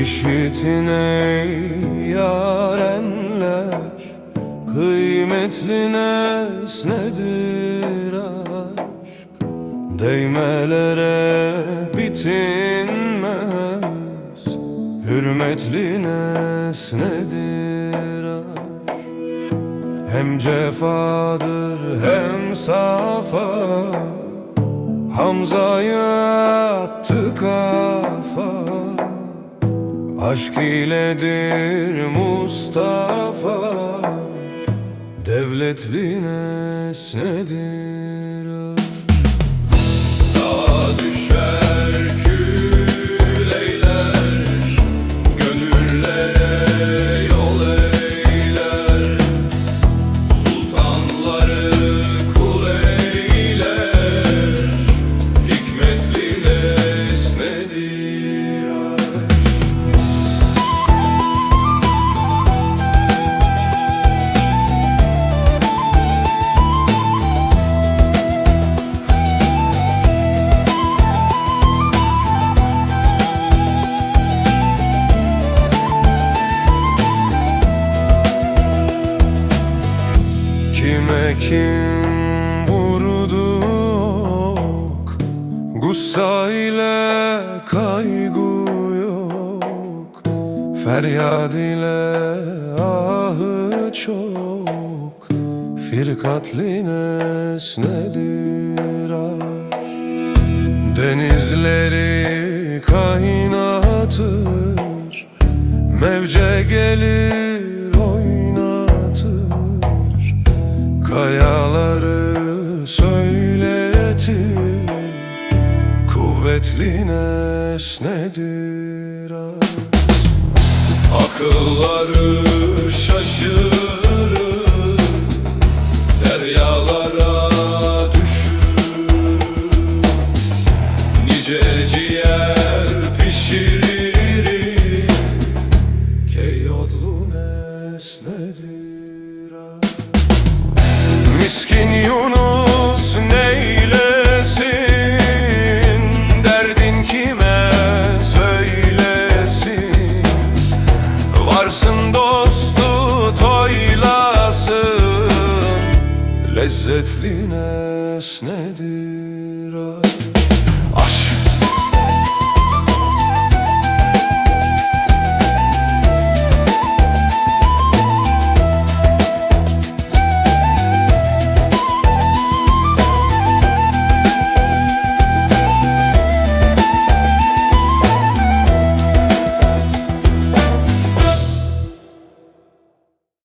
İşitin ey yarenler Kıymetli nesnedir aşk? Değmelere bitinmez Hürmetli nesnedir aşk? Hem cefadır hem safa Hamza'yı attı kafa Aşk iledir Mustafa Devletli nesnedir Kime kim vurdu ok Gussa ile kaygı yok. Feryad ile ahı çok. Firkatli nesnedir aşk? Denizleri kaynatır. Mevce gelir Kuvvetli nesnedir aşk Akılları şaşırır Deryalara düşür. Nice ciğer pişirir Keyodlu nesnedir aşk Miskin Lezzetli nesnedir ay. Aşk